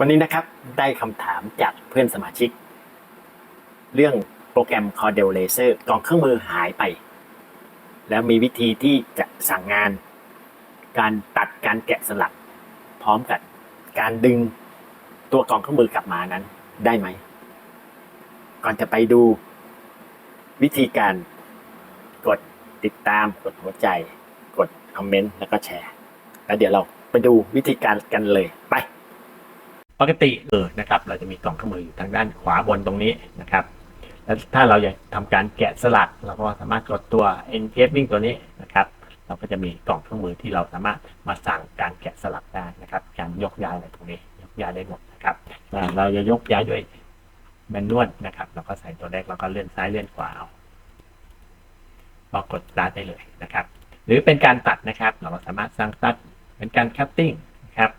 วันนี้นะครับได้คำถามจากเพื่อนสมาชิก เรื่องโปรแกรม Cordel Laser กล่องเครื่องมือหายไป แล้วมีวิธีที่จะสั่งงาน การตัดการแกะสลัก พร้อมกับการดึงตัวกล่องเครื่องมือกลับมานั้นได้ไหม ก่อนจะไปดูวิธีการกดติดตามกดหัวใจ กดคอมเมนต์แล้วก็แชร์ แล้วเดี๋ยวเราไปดูวิธีการกันเลยไป ปกติเออนะครับเราจะมีกล่องเครื่องมืออยู่ทางด้านขวาบนตรงนี้นะครับ แล้วถ้าเราอยากทำการแกะสลัก เราก็สามารถกดตัว encasing ตัวนี้นะครับ เราก็จะมีกล่องเครื่องมือที่เราสามารถมาสั่งการแกะสลักได้นะครับ การยกย้ายอะไรตรงนี้ยกย้ายได้หมดนะครับ เราจะยกย้ายด้วยแมนนวลนะครับ เราก็ใส่ตัวแรกแล้วก็เลื่อนซ้ายเลื่อนขวาเอาก็กด start ได้เลยนะครับ หรือเป็นการตัดนะครับ เราก็สามารถสั่งตัดเป็นการ cutting นะครับ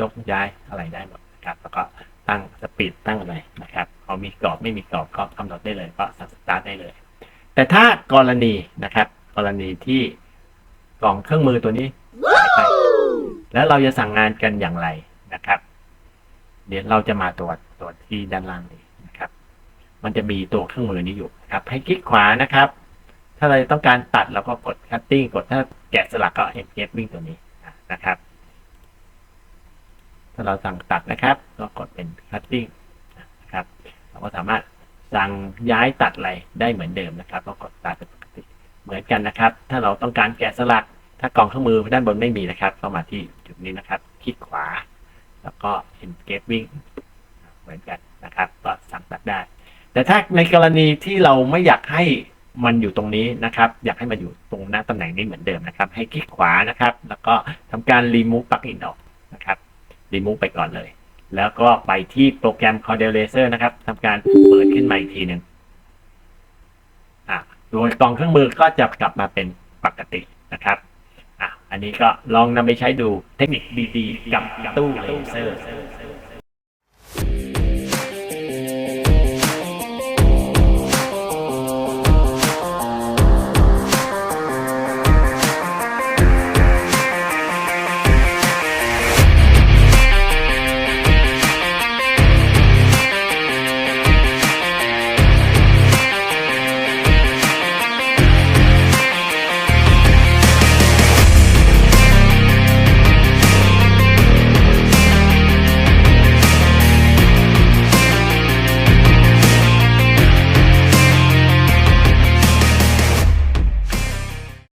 ยกย้ายอะไรได้หมด นะครับ แล้วก็ตั้งสปีดตั้งอะไรนะครับเอามีกรอบไม่มีกรอบก็กำหนดได้เลยก็สั่งสตาร์ทได้เลย แต่ถ้ากรณีนะครับ กรณีที่กล่องเครื่องมือตัวนี้ไปแล้วเราจะสั่งงานกันอย่างไรนะครับ เดี๋ยวเราจะมาตัวจตัวจที่ด้านล่างนี้นะครับ มันจะมีตัวเครื่องมือนี้อยู่นะครับ ให้คลิกขวานะครับ ถ้าเราต้องการตัดเราก็กด cutting กดถ้าแกะสลักก็ engaging ตัวนี้นะครับ ถ้าเราสั่งตัดนะครับ ก็กดเป็น cutting นะครับ เราก็สามารถสั่งย้ายตัดอะไรได้เหมือนเดิมนะครับก็กดตัดเป็นปกติเหมือนกันนะครับ ถ้าเราต้องการแกะสลัก ถ้ากล่องเครื่องมือด้านบนไม่มีนะครับก็มาที่จุดนี้นะครับคลิกขวา แล้วก็ engaging เหมือนกันนะครับก็สั่งตัดได้ แต่ถ้าในกรณีที่เราไม่อยากให้มันอยู่ตรงนี้นะครับ อยากให้มันอยู่ตรงหน้าตำแหน่งนี้เหมือนเดิมนะครับ ให้คลิกขวานะครับ แล้วก็ทำการ remove plugin ออก รีมูฟไปก่อนเลย แล้วก็ไปที่โปรแกรม Cordel Laser นะครับทำการเปิดขึ้นมาอีกทีหนึ่งอะโดยกล่องเครื่องมือก็จะกลับมาเป็นปกตินะครับอะอันนี้ก็ลองนำไปใช้ดูเทคนิคดีๆ กับตู้เลเซอร์